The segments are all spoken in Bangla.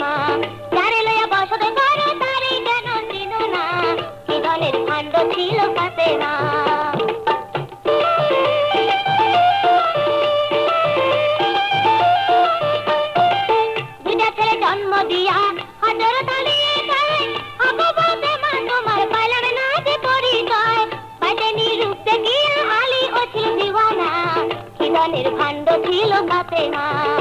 মা। যারে লইয়া বসত করো, তারে কেন চিনো না। কি দলের ভাণ্ড ছিল কাতে মা। দুইটা ছেলে জন্ম দিয়া হাজার যায়। অপবাদে মা।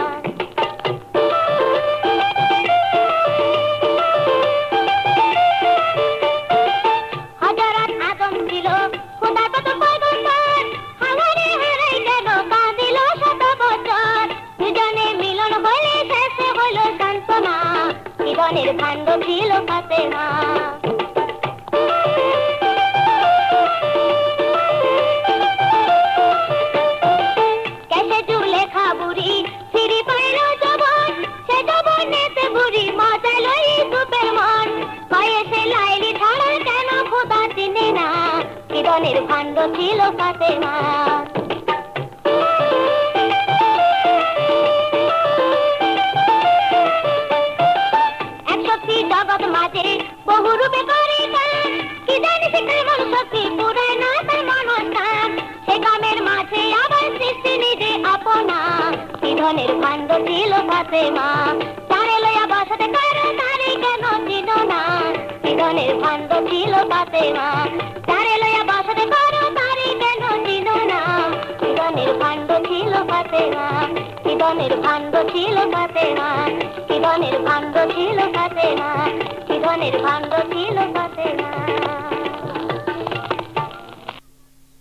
ছাড়া কেন খোদা চিনে না কিরণের ভাণ্ড ছিল কাতে মা মাঝে বহু রূপে করে কাজ কি জানি সে কেমন শক্তি পুরায় না তার মনস্থান সে কামের মাঝে আবার সৃষ্টি নিজে আপনা। নিধনের ভাণ্ড ছিল কাছে মা। তারে লইয়া বসাতে কারও তারে কেন চিন না। নিধনের ভাণ্ড ছিল কাছে মা। তারে লইয়া বসাতে কারও তারে কেন চিন না। নিধনের ভাণ্ড ছিল কাছে মা। নিধনের ভাণ্ড ছিল কাছে মা। জীবনের ভাণ্ড ছিল কাছে না মেয়ের ভান্ড ছিল পাতে না